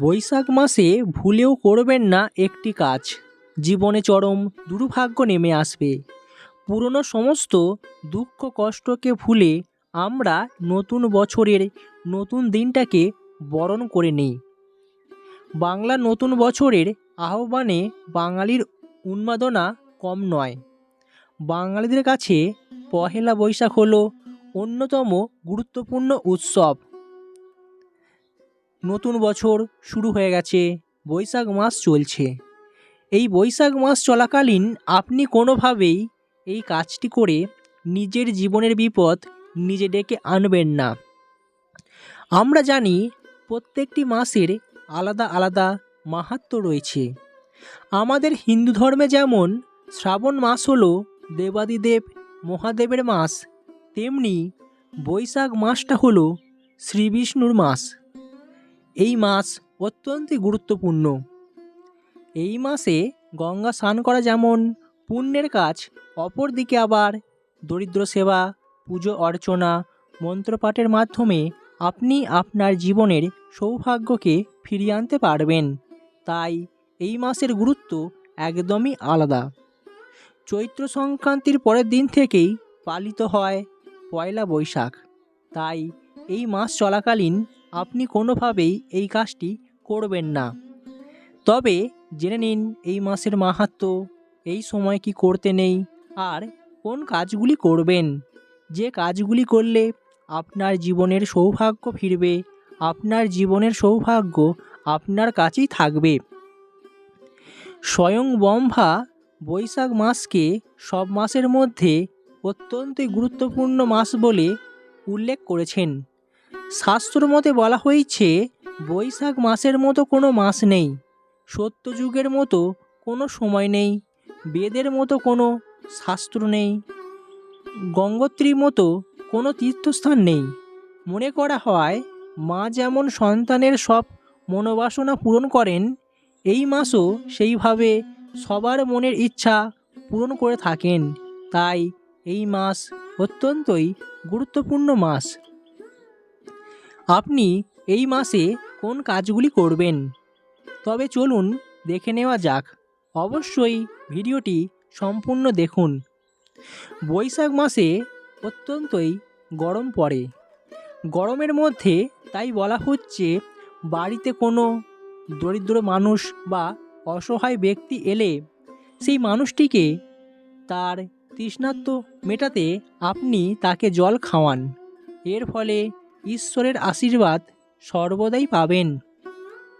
বৈশাখ মাসে ভুলেও করবেন না একটি কাজ। জীবনে চরম দুর্ভাগ্য নেমে আসবে। পুরনো সমস্ত দুঃখ কষ্টকে ভুলে আমরা নতুন বছরের নতুন দিনটাকে বরণ করে নিই। বাংলা নতুন বছরের আহ্বানে বাঙালির উন্মাদনা কম নয়। বাঙালিদের কাছে পহেলা বৈশাখ হলো অন্যতম গুরুত্বপূর্ণ উৎসব। নতুন বছর শুরু হয়ে গেছে, বৈশাখ মাস চলছে। এই বৈশাখ মাস চলাকালীন আপনি কোনোভাবেই এই কাজটি করে নিজের জীবনের বিপদ নিজে ডেকে আনবেন না। আমরা জানি প্রত্যেকটি মাসের আলাদা আলাদা মাহাত্ম্য রয়েছে। আমাদের হিন্দু ধর্মে যেমন শ্রাবণ মাস হলো দেবাদিদেব মহাদেবের মাস, তেমনি বৈশাখ মাসটা হলো শ্রীবিষ্ণুর মাস। এই মাস অত্যন্তই গুরুত্বপূর্ণ। এই মাসে গঙ্গা স্নান করা যেমন পুণ্যের কাজ, অপরদিকে আবার দরিদ্র সেবা, পুজো অর্চনা, মন্ত্রপাঠের মাধ্যমে আপনি আপনার জীবনের সৌভাগ্যকে ফিরিয়ে আনতে পারবেন। তাই এই মাসের গুরুত্ব একদমই আলাদা। চৈত্র সংক্রান্তির পরের দিন থেকেই পালিত হয় পয়লা বৈশাখ। তাই এই মাস চলাকালীন আপনি কোনোভাবেই এই কাজটি করবেন না। তবে জেনে নিন, এই মাসের মাহাত্ম্য, এই সময় কি করতে নেই, আর কোন কাজগুলি করবেন? যে কাজগুলি করলে আপনার জীবনের সৌভাগ্য ফিরবে, আপনার জীবনের সৌভাগ্য আপনার কাছেই থাকবে। স্বয়ং ব্রহ্মা বৈশাখ মাসকে সব মাসের মধ্যে অত্যন্ত গুরুত্বপূর্ণ মাস বলে উল্লেখ করেছেন। শাস্ত্র মতে বলা হয়েছে, বৈশাখ মাসের মতো কোনো মাস নেই সত্যযুগের মতো কোনো সময় নেই, বেদের মতো কোনো শাস্ত্র নেই, গঙ্গোত্রীর মতো কোনো তীর্থস্থান নেই। মনে করা হয়, মা যেমন সন্তানের সব মনোবাসনা পূরণ করেন, এই মাসও সেইভাবে সবার মনের ইচ্ছা পূরণ করে থাকেন। তাই এই মাস অত্যন্তই গুরুত্বপূর্ণ মাস। আপনি এই মাসে কোন কাজগুলি করবেন? তবে চলুন দেখে নেওয়া যাক। অবশ্যই ভিডিওটি সম্পূর্ণ দেখুন। বৈশাখ মাসে অত্যন্তই গরম পড়ে। গরমের মধ্যে তাই বলা হচ্ছে, বাড়িতে কোনো দরিদ্র মানুষ বা অসহায় ব্যক্তি এলে সেই মানুষটিকে তার তৃষ্ণার্ত মেটাতে আপনি তাকে জল খাওয়ান। এর ফলে ঈশ্বরের আশীর্বাদ সর্বদাই পাবেন।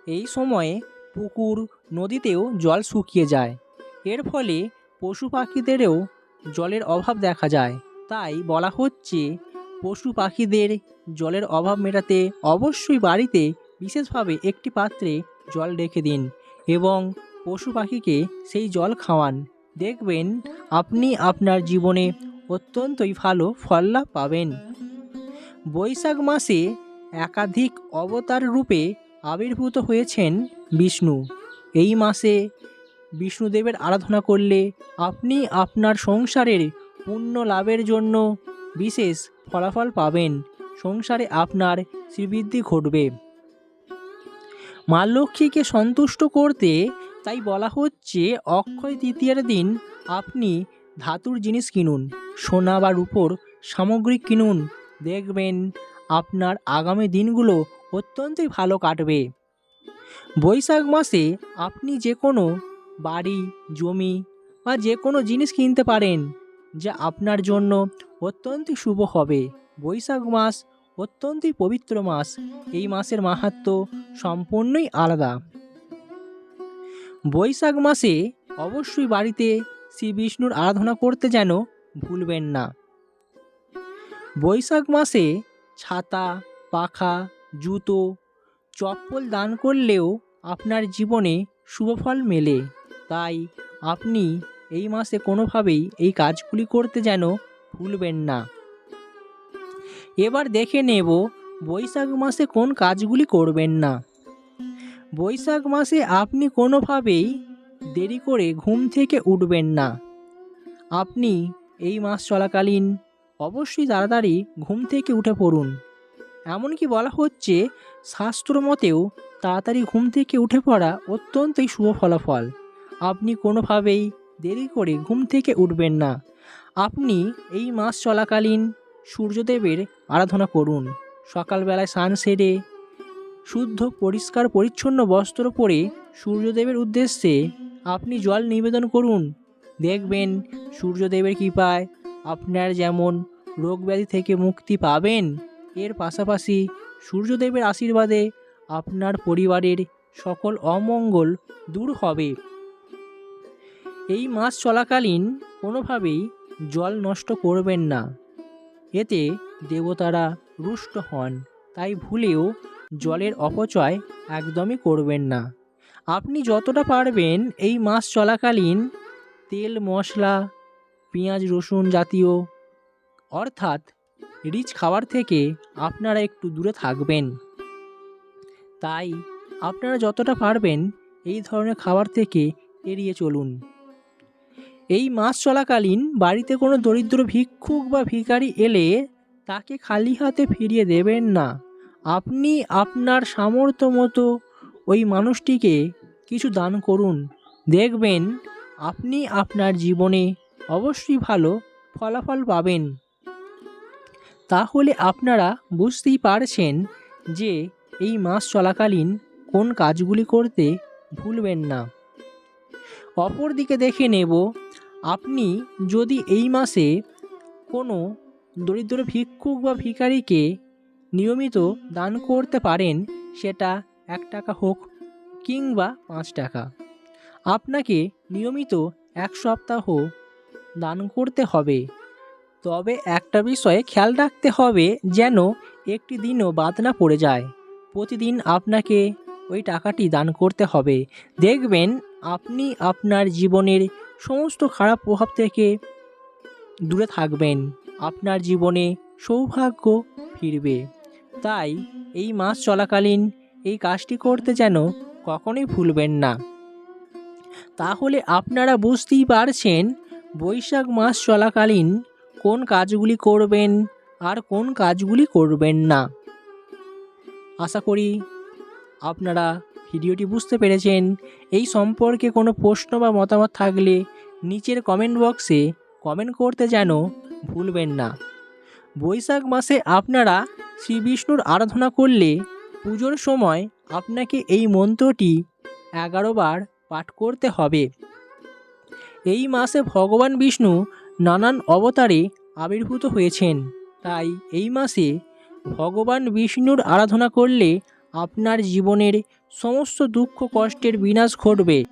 এই সময়ে পুকুর, নদীতেও জল শুকিয়ে যায়। এর ফলে পশু পাখিদেরও জলের অভাব দেখা যায়। তাই বলা হচ্ছে, পশু পাখিদের জলের অভাব মেটাতে অবশ্যই বাড়িতে বিশেষভাবে একটি পাত্রে জল রেখে দিন এবং পশু পাখিকে সেই জল খাওয়ান। দেখবেন, আপনি আপনার জীবনে অত্যন্তই ভালো ফল পাবেন। বৈশাখ মাসে একাধিক অবতার রূপে আবির্ভূত হয়েছেন বিষ্ণু। এই মাসে বিষ্ণুদেবের আরাধনা করলে আপনি আপনার সংসারের পুণ্য লাভের জন্য বিশেষ ফলাফল পাবেন। সংসারে আপনার শ্রীবৃদ্ধি ঘটবে। মা লক্ষ্মীকে সন্তুষ্ট করতে তাই বলা হচ্ছে, অক্ষয় তৃতীয়ার দিন আপনি ধাতুর জিনিস কিনুন, সোনা বা রূপোর সামগ্রী কিনুন দেখবেন আপনার আগামী দিনগুলো অত্যন্তই ভালো কাটবে। বৈশাখ মাসে আপনি যে কোনো বাড়ি, জমি বা যে কোনো জিনিস কিনতে পারেন, যা আপনার জন্য অত্যন্তই শুভ হবে। বৈশাখ মাস অত্যন্তই পবিত্র মাস। এই মাসের মাহাত্ম্য সম্পূর্ণই আলাদা। বৈশাখ মাসে অবশ্যই বাড়িতে শ্রী বিষ্ণুর আরাধনা করতে যেন ভুলবেন না। বৈশাখ মাসে ছাতা, পাখা, জুতো, চপ্পল দান করলেও আপনার জীবনে শুভফল মেলে। তাই আপনি এই মাসে কোনোভাবেই এই কাজগুলি করতে যেন ভুলবেন না। এবার দেখে নেব বৈশাখ মাসে কোন কাজগুলি করবেন না। বৈশাখ মাসে আপনি কোনোভাবেই দেরি করে ঘুম থেকে উঠবেন না। আপনি এই মাস চলাকালীন অবশ্যই তাড়াতাড়ি ঘুম থেকে উঠে পড়ুন। এমনকি বলা হচ্ছে, শাস্ত্র মতেও তাড়াতাড়ি ঘুম থেকে উঠে পড়া অত্যন্তই শুভ ফলাফল। আপনি কোনোভাবেই দেরি করে ঘুম থেকে উঠবেন না। আপনি এই মাস চলাকালীন সূর্যদেবের আরাধনা করুন। সকালবেলায় স্নান সেরে শুদ্ধ, পরিষ্কার, পরিচ্ছন্ন বস্ত্র পরে সূর্যদেবের উদ্দেশ্যে আপনি জল নিবেদন করুন। দেখবেন সূর্যদেবের কৃপায় আপনার যেমন রোগ ব্যাধি থেকে মুক্তি পাবেন। এর পাশাপাশি সূর্যদেবের আশীর্বাদে আপনার পরিবারের সকল অমঙ্গল দূর হবে। এই মাস চলাকালীন কোনোভাবেই জল নষ্ট করবেন না। এতে দেবতারা রুষ্ট হন, তাই ভুলেও জলের অপচয় একদমই করবেন না। আপনি যতটা পারবেন এই মাস চলাকালীন তেল, মশলা, পেঁয়াজ, রসুন জাতীয় অর্থাৎ রিচ খাবার থেকে আপনারা একটু দূরে থাকবেন। তাই আপনারা যতটা পারবেন এই ধরনের খাবার থেকে এড়িয়ে চলুন। এই মাস চলাকালীন বাড়িতে কোনো দরিদ্র ভিক্ষুক বা ভিখারি এলে তাকে খালি হাতে ফিরিয়ে দেবেন না। আপনি আপনার সামর্থ্য মতো ওই মানুষটিকে কিছু দান করুন। দেখবেন আপনি আপনার জীবনে অবশ্যই ভালো ফলাফল পাবেন। তাহলে আপনারা বুঝতেই পারছেন যে এই মাস চলাকালীন কোন কাজগুলি করতে ভুলবেন না। অপরদিকে দেখে নেব, আপনি যদি এই মাসে কোনো দরিদ্র ভিক্ষুক বা ভিখারিকে নিয়মিত দান করতে পারেন, সেটা এক টাকা হোক কিংবা পাঁচ টাকা। আপনাকে নিয়মিত এক সপ্তাহ দান করতে হবে। তবে একটা বিষয়ে খেয়াল রাখতে হবে যেন একটি দিনও বাদ না পড়ে যায়। প্রতিদিন আপনাকে ওই টাকাটি দান করতে হবে। দেখবেন আপনি আপনার জীবনের সমস্ত খারাপ প্রভাব থেকে দূরে থাকবেন। আপনার জীবনে সৌভাগ্য ফিরবে। তাই এই মাস চলাকালীন এই কাজটি করতে যেন কখনোই ভুলবেন না। তাহলে আপনারা বুঝতেই পারছেন বৈশাখ মাস চলাকালীন কোন কাজগুলি করবেন আর কোন কাজগুলি করবেন না। আশা করি আপনারা ভিডিওটি বুঝতে পেরেছেন। এই সম্পর্কে কোনো প্রশ্ন বা মতামত থাকলে নিচের কমেন্ট বক্সে কমেন্ট করতে যেন ভুলবেন না। বৈশাখ মাসে আপনারা শ্রী বিষ্ণুর আরাধনা করলে পুজোর সময় আপনাকে এই মন্ত্রটি এগারো বার পাঠ করতে হবে। এই মাসে ভগবান বিষ্ণু নানান অবতারে আবির্ভূত হয়েছেন। তাই এই মাসে ভগবান বিষ্ণুর আরাধনা করলে আপনার জীবনের সমস্ত দুঃখ কষ্টের বিনাশ ঘটবে।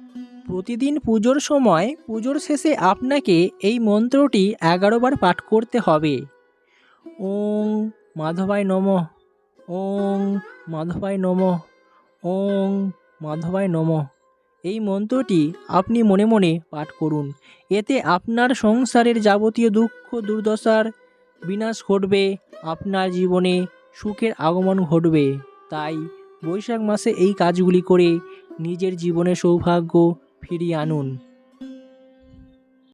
প্রতিদিন পুজোর সময়, পুজোর শেষে আপনাকে এই মন্ত্রটি এগারো বার পাঠ করতে হবে। ওং মাধবায় নম ওং মাধবায় নম ওং মাধবায় নম। এই মন্ত্রটি আপনি মনে মনে পাঠ করুন। এতে আপনার সংসারের যাবতীয় দুঃখ, দুর্দশার বিনাশ ঘটবে, আপনার জীবনে সুখের আগমন ঘটবে। তাই বৈশাখ মাসে এই কাজগুলি করে নিজের জীবনে সৌভাগ্য ফিরিয়ে আনুন।